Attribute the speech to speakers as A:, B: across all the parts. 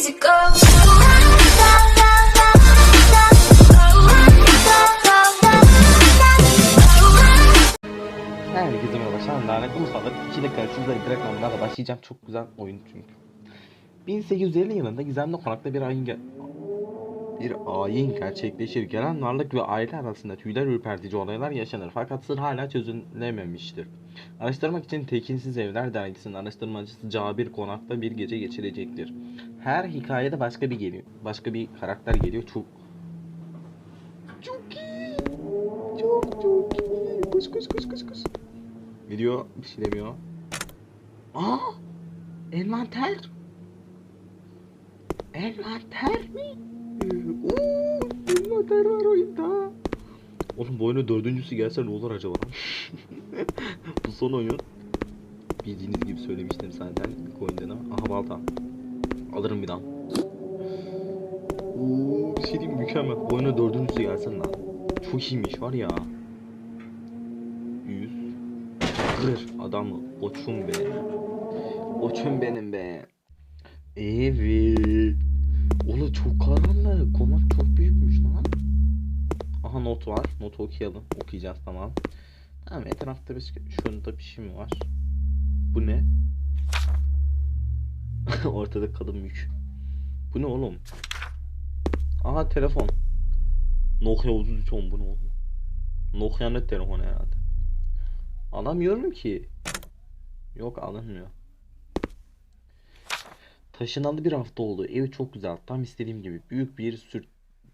A: easy go.
B: Herkese merhaba. Anda Lanet 2 dakika sizlere direkt onlarla başlayacağım. Çok güzel oyun çünkü. 1850 yılında gizemli konakta bir ayin bir ayin gerçekleşir. Gelen varlık ve aile arasında tüyler ürpertici olaylar yaşanır. Fakat sır hala çözülememiştir. Araştırmak için Tekinsiz Evler dergisinin araştırmacısı Cabir konakta bir gece geçirecektir. Her hikayede başka bir geliyor. Başka bir karakter geliyor. Çok çok iyi. Çok çok iyi. Koş koş koş koş koş. Diyor? Bir şey demiyor. Aa! Envanter. Envanter mi? Oo, envanter var oyunda. Oğlum bu oyunun dördüncüsü gelse ne olur acaba? bu son oyun. Bildiğiniz gibi söylemiştim zaten ilk oyunda. Aha balta. Alırım bir daha. Oo, bir şey diyeyim mükemmel. Bu oyunun dördüncüsü gelsin lan. Çok iyiymiş var ya. 100 Kır adamı koçum be. Koçum benim be. Evet. Oğlum çok karanlık. Konak çok büyükmüş lan. Aha not var. Notu okuyalım. Okuyacağız tamam. Tamam etrafta bir şurada bir şey mi var? Bu ne? Ortada kadın mük. Bu ne oğlum? Aha telefon. Nokia 3310 bu ne oğlum? Nokia'nın telefonu herhalde. Alamıyorum ki. Yok alınmıyor. Taşınalı bir hafta oldu. Ev çok güzel. Tam istediğim gibi. Büyük bir sür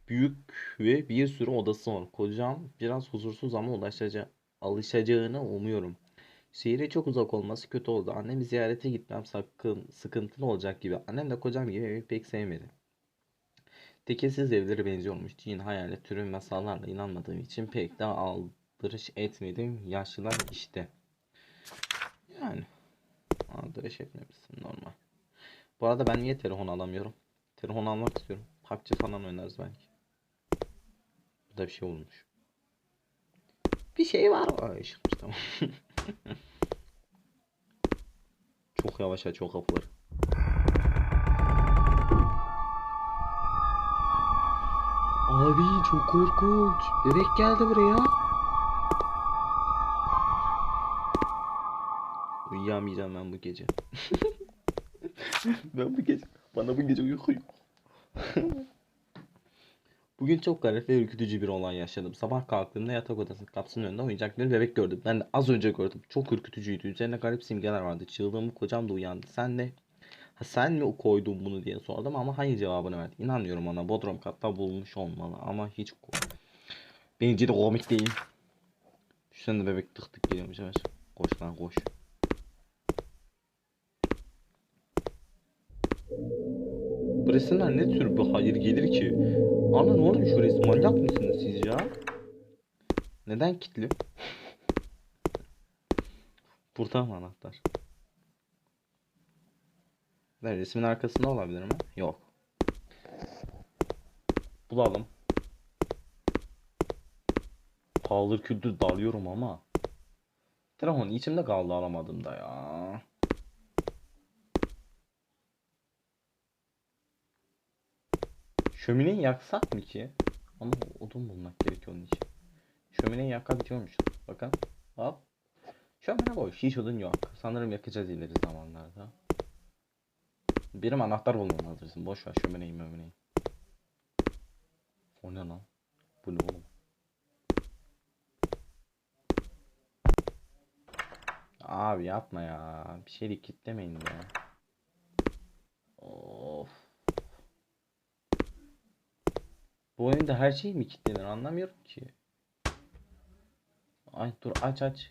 B: büyük ve bir sürü odası var. Kocam biraz huzursuz ama ulaşaca alışacağını umuyorum. Şehire çok uzak olması kötü oldu. Annemi ziyarete gitmem sakın sıkıntılı olacak gibi. Annem de kocam gibi evi pek sevmedi. Tekinsiz evlere benziyormuş. Cin, hayalet, türü masallarla inanmadığım için pek de aldırış etmedim. Yaşlılar işte. Yani. Aldırış etmemişsin normal. Bu arada ben niye telefon alamıyorum? Telefon almak istiyorum. PUBG falan oynarız belki. Bu da bir şey olmuş. Bir şey var. Ay çıkmış tamam. çok yavaş aç o kapıları. Abi çok korkunç. Bebek geldi buraya. Uyuyamayacağım ben bu gece. ben bu gece bana bu gece uyku yok. Bugün çok garip ve ürkütücü bir olay yaşadım. Sabah kalktığımda yatak odasının kapısının önünde oyuncak bir bebek gördüm. Ben de az önce gördüm. Çok ürkütücüydü. Üzerine garip simgeler vardı. Çığlığımı kocam da uyandı. Sen ne? Ha, sen mi koydun bunu diye sordum ama hayır cevabını verdi. İnanmıyorum ona. Bodrum katta bulmuş olmalı ama hiç Bence de komik değil. Düşünsene bebek tık tık geliyormuş. Koş lan koş. Resimler ne tür bir hayır gelir ki? Ana ne olmuş şu resim? Manyak mısınız siz ya? Neden kilitli? Burada mı anahtar? Ne, resmin arkasında olabilir mi? Yok. Bulalım. Paldır küldür dalıyorum ama. Telefon içimde kaldı alamadım da ya. Şömineyi yaksak mı ki? Ama odun bulmak gerekiyor onun için. Şömineyi yakabiliyormuş. Bakın. Hop. Şömine boş. Hiç odun yok. Sanırım yakacağız ileri zamanlarda. Benim anahtar bulmam lazım. Boş ver şömineyi mömineyi. O ne lan? Bu ne oğlum? Abi yapma ya. Bir şey kitlemeyin ya. Of. Bu oyunda her şey mi kilitlenir anlamıyorum ki. Ay dur aç aç.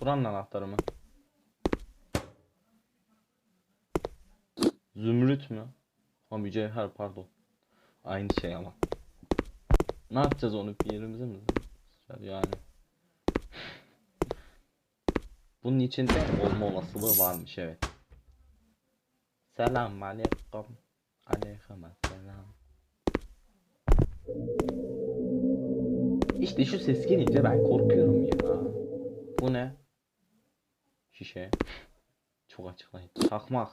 B: Buranın anahtarı mı? Zümrüt mü? Ha mücevher pardon. Aynı şey ama. Ne yapacağız onu bir yerimize mi? Yani. Bunun içinde olma olasılığı varmış evet. Selam aleyküm. Aleyküm. İşte şu ses gelince ben korkuyorum ya. Bu ne? Şişe. Çok açıklayın. Çakmak.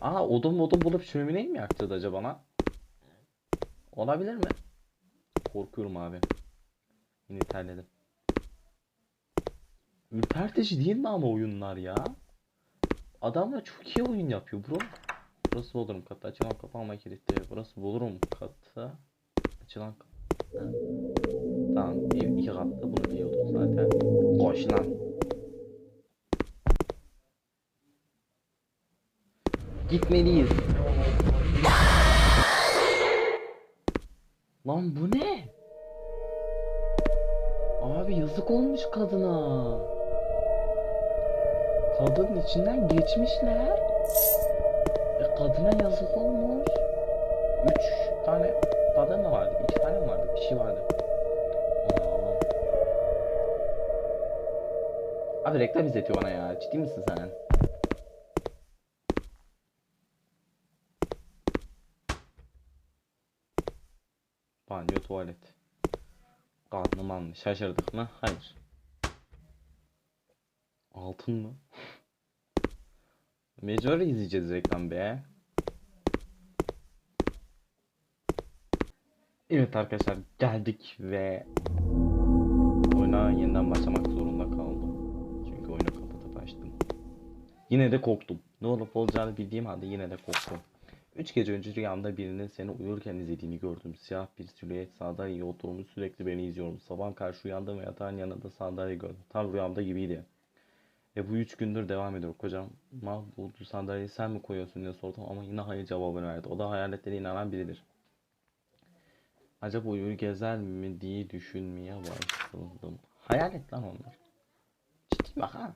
B: Aa odun modun bulup şömineyi mi yakacağız acaba lan? Olabilir mi? Korkuyorum abi. Yine terledim. Ürpertici değil mi ama oyunlar ya? Adamlar çok iyi oyun yapıyor bro. Burası Bodrum katı. Açılan kapı ama kilitli. Burası Bodrum katı. Açılan. Tamam. Ev iki katlı. Bunu biliyorduk zaten. Koş lan. Gitmeliyiz. Lan bu ne? Abi yazık olmuş kadına. Kadının içinden geçmişler. E kadına yazık olmuş. Üç tane kadın mı vardı? İki tane mi vardı? Bir şey vardı. Abi reklam izletiyor bana ya. Ciddi misin sen? Banyo, tuvalet. Karnım almış. Şaşırdık mı? Hayır. Altın mı? Mecbur izleyeceğiz reklam be. Evet arkadaşlar geldik ve oyuna yeniden başlamak zorunda kaldım. Çünkü oyunu kapatıp açtım. Yine de korktum. Ne olup olacağını bildiğim halde yine de korktum. Üç gece önce rüyamda birinin seni uyurken izlediğini gördüm. Siyah bir silüet sandalyeye oturmuş sürekli beni izliyorum. Sabah karşı uyandım ve yatağın yanında sandalye gördüm. Tam rüyamda gibiydi. Ve bu üç gündür devam ediyor. Kocam ma bu sandalyeyi sen mi koyuyorsun diye sordum ama yine hayır cevabını verdi. O da hayaletlere inanan biridir. Acaba uyur gezer mi diye düşünmeye başladım. Hayalet lan onlar. Ciddi bak ha.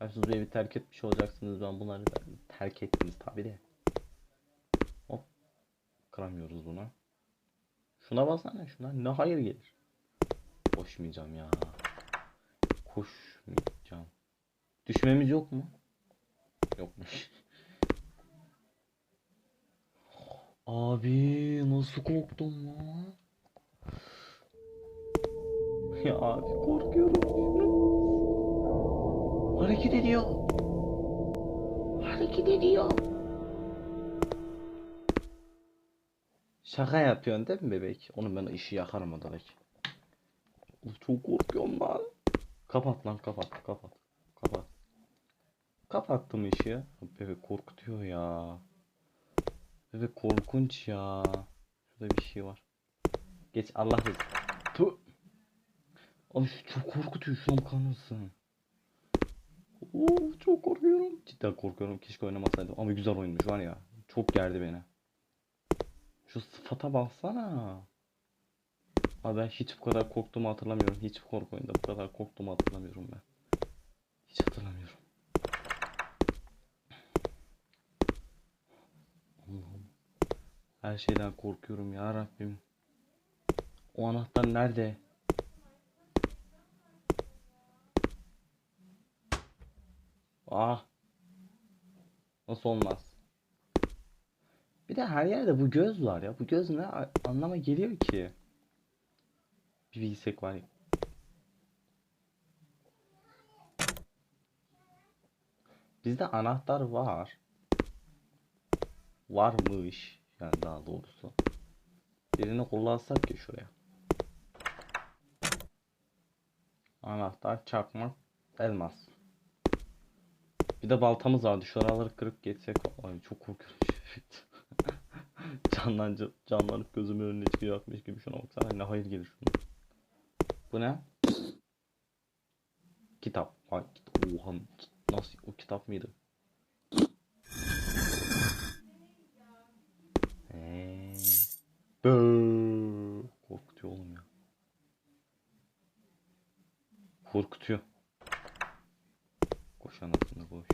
B: Ya Siz bu evi terk etmiş olacaksınız. Ben bunları terk ettiniz tabi de. Hop. Kıramıyoruz buna. Şuna basana şuna. Ne hayır gelir. Koşmayacağım ya. Koşmayacağım. Düşmemiz yok mu? Yokmuş. Abi nasıl korktum lan? Ya abi korkuyorum. Hareket ediyor. Hareket ediyor. Şaka yapıyorsun değil mi bebek? Onun ben işi yakarım odadaki. Of, çok korkuyorum lan. Kapat lan kapat kapat. Kapat. Kapattım ışığı. Bebek korkutuyor ya. Bebek korkunç ya. Şurada bir şey var. Geç Allah rızkı. Tu. Abi çok korkutuyor şu an kanırsın. Oo, çok korkuyorum. Cidden korkuyorum. Keşke oynamasaydım. Ama güzel oyunmuş var ya. Çok gerdi beni. Şu sıfata baksana. Abi ben hiç bu kadar korktuğumu hatırlamıyorum. Hiç korku oyunda bu kadar korktuğumu hatırlamıyorum ben. Hiç hatırlamıyorum. Allah'ım. Her şeyden korkuyorum ya Rabbim. O anahtar nerede? Ah. Nasıl olmaz? Bir de her yerde bu göz var ya. Bu göz ne anlama geliyor ki? Bir bilsek var ya. Bizde anahtar var. Varmış. Yani daha doğrusu. Birini kullansak ki şuraya. Anahtar, çakmak, elmas. Bir de baltamız vardı. Şuraları kırıp geçsek. Ay çok korkuyorum. Canlanca, canlanıp gözümün önüne çıkacakmış gibi şuna baksana. Ne hayır gelir şuna. Bu ne? Kitap. Ay, kit- Oha. Nasıl? O kitap mıydı? Bööö. Korkutuyor oğlum ya. Korkutuyor. Koş anasını koş.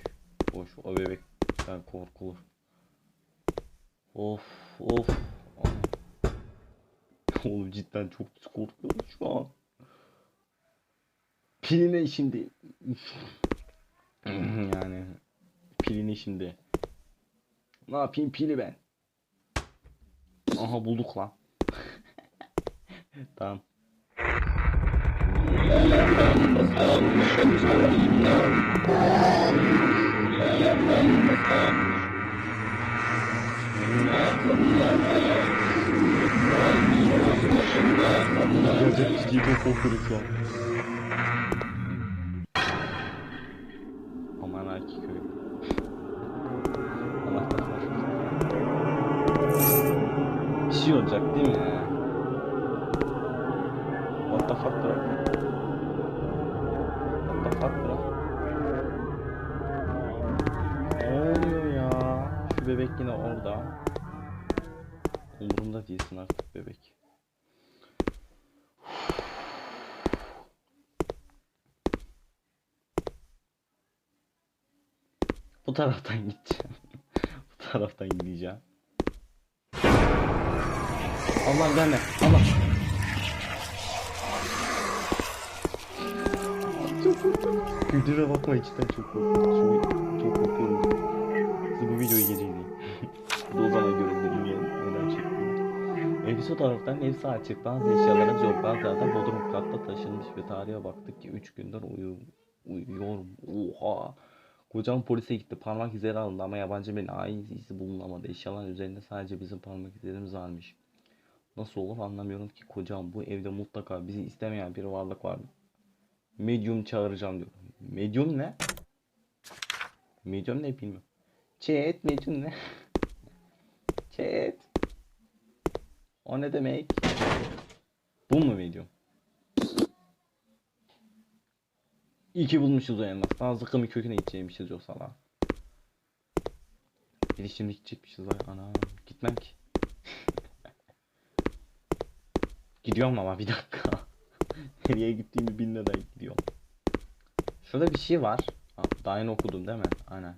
B: Koş o bebekten korkulur. Of of. Oğlum cidden çok korkuyorum şu an. Piline şimdi. yani pilini şimdi. Ne yapayım pili ben? Aha bulduk lan. tamam. Gerçek ciddi bir korkuyoruz şu an. Fuck bro? Ne oluyor ya? Şu bebek yine orada. Umurumda değilsin artık bebek. Bu taraftan gideceğim. Bu taraftan gideceğim. Allah gelme. Allah. Güldüre bakma içten çok korktum. Çok, korkuyorum. Siz bu videoyu gece izleyin. bu da o zaman görün dedim ya neden çektiğimi. O taraftan evsi açık. Bazı eşyalarımız yok. Bazıları da bodrum katta taşınmış ve tarihe baktık ki 3 gündür uyu uyuyorum. Oha. Kocam polise gitti. Parmak izleri alındı ama yabancı birinin ait izi bulunamadı. Eşyaların üzerinde sadece bizim parmak izlerimiz varmış. Nasıl olur anlamıyorum ki kocam bu evde mutlaka bizi istemeyen bir varlık var. Medium çağıracağım diyor. Medium ne? Medium ne bilmiyorum. Chat medium ne? Chat. O ne demek? Bu mu medium? İyi ki bulmuşuz o elmas. Daha zıkkımı köküne gidecekmişiz yoksa lan. Bir de şimdi gidecekmişiz vay ana. Gitmem ki. Gidiyorum ama bir dakika. Nereye gittiğimi bilmeden gidiyorum. Şurada bir şey var. Ha, daha yeni okudum değil mi? Aynen.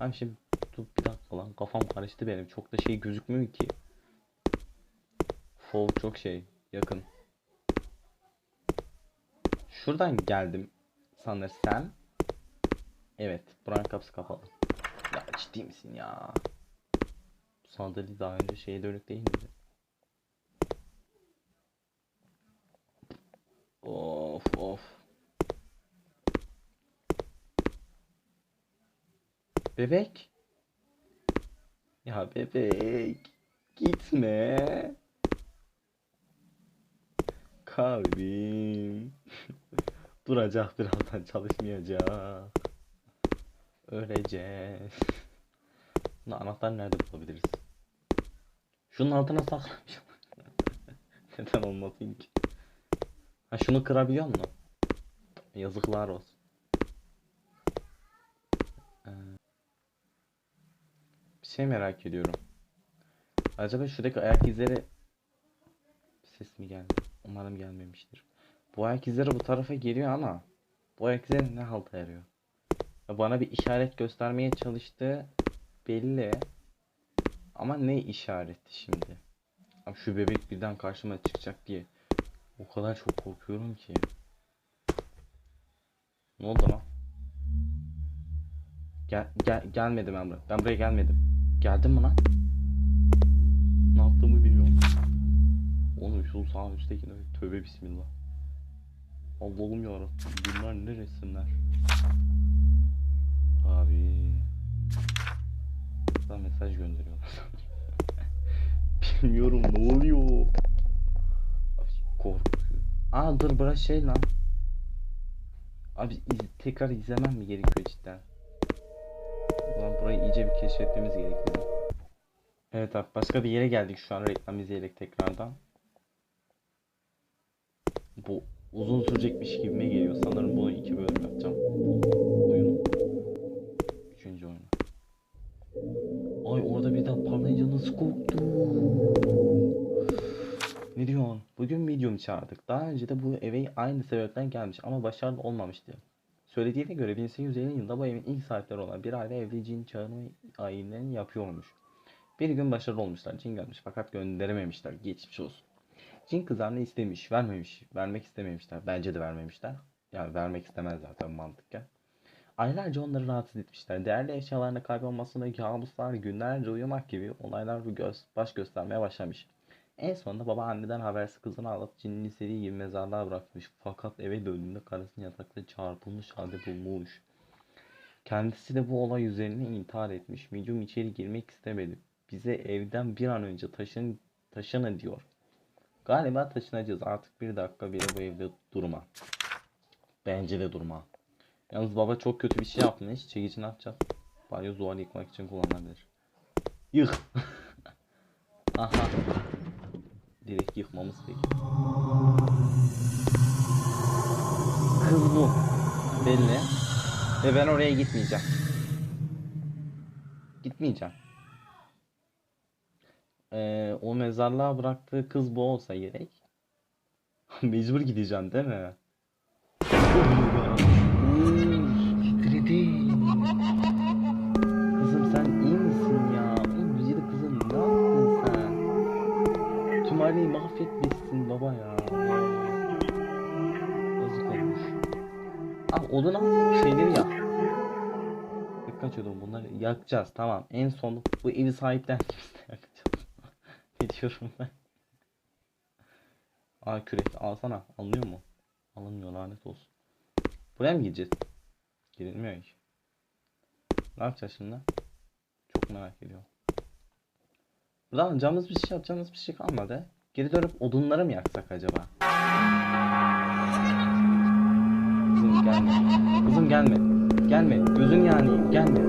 B: Abi şimdi dur bir dakika lan kafam karıştı benim. Çok da şey gözükmüyor ki. Fall çok şey yakın. Şuradan geldim sanırsam. Evet, buranın kapısı kapalı. Ya ciddi misin ya? Sandalye daha önce şeye dönük değil miydi? Of. Bebek. Ya bebek. Gitme. Kalbim. Duracak birazdan çalışmayacak. Öleceğiz. Bunu anahtar nerede bulabiliriz? Şunun altına saklamışım. Neden olmasın ki? Ha şunu kırabiliyor musun? Yazıklar olsun. Ee, bir şey merak ediyorum. Acaba şuradaki ayak izleri ses mi geldi? Umarım gelmemiştir. Bu ayak izleri bu tarafa geliyor ama bu ayak izleri ne halta yarıyor? Ya bana bir işaret göstermeye çalıştı belli. Ama ne işareti şimdi? Şu bebek birden karşıma çıkacak diye o kadar çok korkuyorum ki. Ne oldu lan? Gel, gel gelmedim ben. Ben buraya gelmedim. Geldim mi lan? Ne yaptığımı bilmiyorum. Oğlum şu sağ üsttekine tövbe bismillah. Allah'ım yarabbim bunlar ne resimler? Abi. Sana mesaj gönderiyorlar. Bilmiyorum ne oluyor. Korkuyorum. Aa dur bura şey lan. Abi iz- tekrar izlemem mi gerekiyor cidden? Ulan burayı iyice bir keşfetmemiz gerekiyor. Evet abi başka bir yere geldik şu an reklam izleyerek tekrardan. Bu uzun sürecekmiş gibime geliyor. Sanırım bunu iki bölüm yapacağım. Bu oyunu. Üçüncü oyunu. Ay orada birden parlayınca nasıl korktum. Diyorsun? Bugün medium çağırdık. Daha önce de bu eve aynı sebepten gelmiş ama başarılı olmamıştı. Söylediğine göre 1850 yılında bu evin ilk sahipleri olan bir aile evli cin çağırma ayinlerini yapıyormuş. Bir gün başarılı olmuşlar. Cin gelmiş fakat gönderememişler. Geçmiş olsun. Cin kızlarını istemiş, vermemiş. Vermek istememişler. Bence de vermemişler. Yani vermek istemez zaten mantıken. Aylarca onları rahatsız etmişler. Değerli eşyalarını kaybolmasında kabuslar, günlerce uyumak gibi olaylar göz, baş göstermeye başlamış. En sonunda baba anneden habersiz kızını alıp cinin istediği gibi mezarlığa bırakmış. Fakat eve döndüğünde karısını yatakta çarpılmış halde bulmuş. Kendisi de bu olay üzerine intihar etmiş. Medium içeri girmek istemedi. bize evden bir an önce taşın taşının diyor. Galiba taşınacağız. Artık bir dakika bile bu evde durma. Bence de durma. Yalnız baba çok kötü bir şey yapmış. Çekici ne yapacağız? Banyo duvarı yıkmak için kullanılabilir. Yık. Aha. Direkt yıkmamız peki. Kız bu. Belli. Ve ben oraya gitmeyeceğim. Gitmeyeceğim. Ee, o mezarlığa bıraktığı kız bu olsa gerek. Mecbur gideceğim değil mi? Titredi. Aileyi mahvetmişsin baba ya. Yazık olmuş. Al odun al şeyleri yak. Dikkat edin bunları yakacağız tamam. En son bu evi sahiplendiğimizde yakacağız. ne diyorum ben? Aa kürek alsana. Alınıyor mu? Alınmıyor lanet olsun. Buraya mı gideceğiz? Girilmiyor hiç. Ne yapacağız şimdi? Çok merak ediyorum. Buradan alacağımız bir şey yapacağımız bir şey kalmadı. Geri dönüp odunları mı yaksak acaba? Kızım gelme. Kızım gelme. Gelme. Gözün yani. Gelme.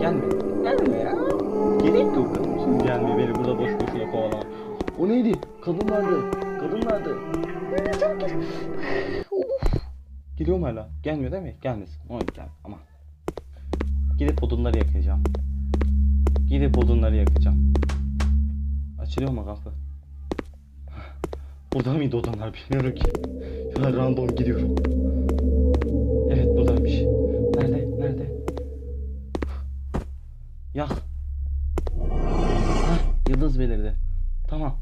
B: Gelme. Gelme ya. Gerek yok kızım. Şimdi gelme. Beni burada boş boşuna kovalama. O neydi? Kadın vardı. Kadın vardı. Çok gel. Of. Geliyor mu hala? Gelmiyor değil mi? Gelmesin. O gel. Ama. Gidip odunları yakacağım. Gidip odunları yakacağım. Açılıyor mu kapı? Burada mıydı odunlar bilmiyorum ki. Ya random gidiyorum. Evet buradaymış. Nerede? Nerede? Yak. Hah, yıldız belirdi. Tamam.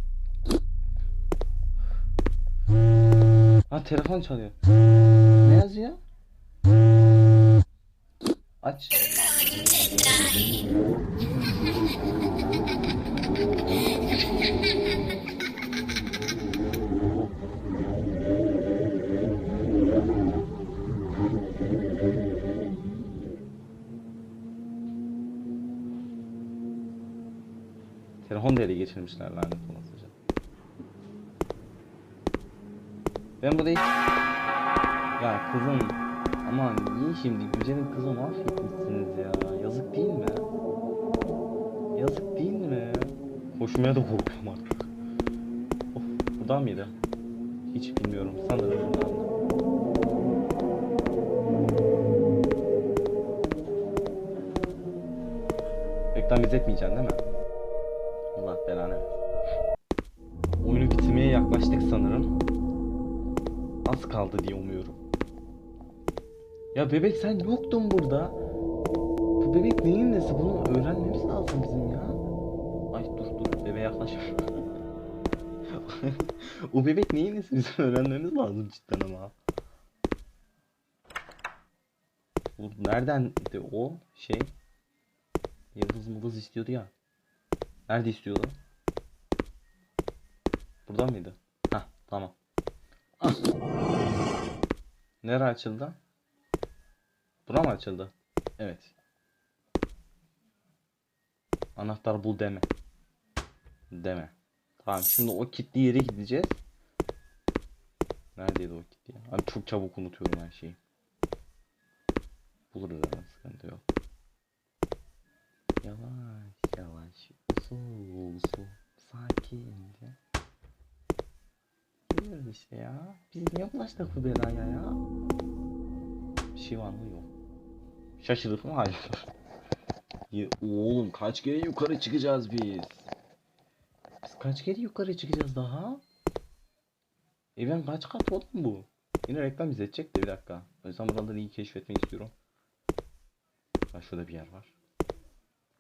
B: Ha telefon çalıyor. Ne yazıyor? Aç. geçirmişler lanet olasıca. Ben hiç... Ya kızım aman niye şimdi güzelim kızı mahvetmişsiniz ya yazık değil mi? Yazık değil mi? Koşmaya da korkuyorum artık. Of buradan mıydı? Hiç bilmiyorum sanırım buradan. Reklam izletmeyeceksin değil mi? Yaklaştık sanırım. Az kaldı diye umuyorum. Ya bebek sen yoktun burada. Bu bebek neyin nesi? Bunu öğrenmemiz lazım bizim ya. Ay dur dur bebeğe yaklaşma. o bebek neyin nesi bizim öğrenmemiz lazım cidden ama. Bu nereden de o şey? Yıldız mıldız istiyordu ya. Nerede istiyordu? Burada mıydı? Tamam. Ah. Nere açıldı? Bura mı açıldı? Evet. Anahtar bul deme. Deme. Tamam şimdi o kilitli yere gideceğiz. Neredeydi o kilitli yer? Abi çok çabuk unutuyorum her şeyi. Buluruz ama sıkıntı yok. Yavaş yavaş usul usul sakince. Gidiyoruz işte ya. Biz niye bulaştık bu belaya ya? Bir şey var mı? Yok. Şaşırdık mı? Hayır. Oğlum kaç kere yukarı çıkacağız biz? Biz kaç kere yukarı çıkacağız daha? Evin kaç kat oğlum bu? Yine reklam izletecek de bir dakika. O yüzden buraları iyi keşfetmek istiyorum. Ha şurada bir yer var.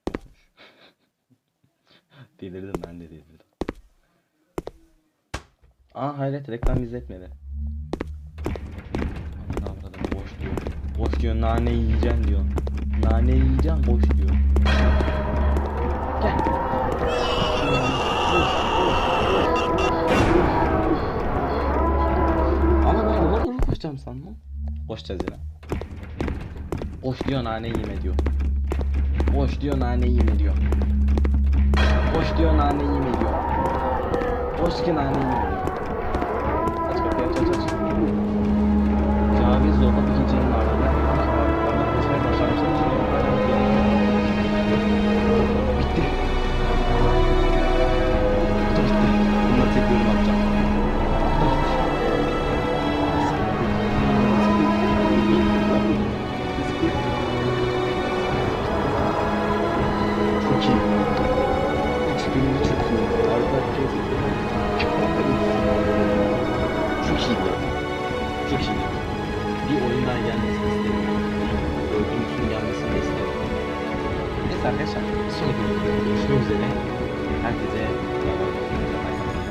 B: Delirdim ben de delirdim. Aa hayret reklam izletmedi. Aman boş diyor. Boş diyor nane yiyeceğim diyor. Nane yiyeceğim boş diyor. Gel. Ama ben ona doğru koşacağım sanmam. Koşacağız yine. Boş diyor nane yeme diyor. Boş diyor nane yeme diyor. Boş diyor nane yeme diyor. Boş ki nane yeme diyor. 자자자. 자, 여기서 커피 진짜 있나?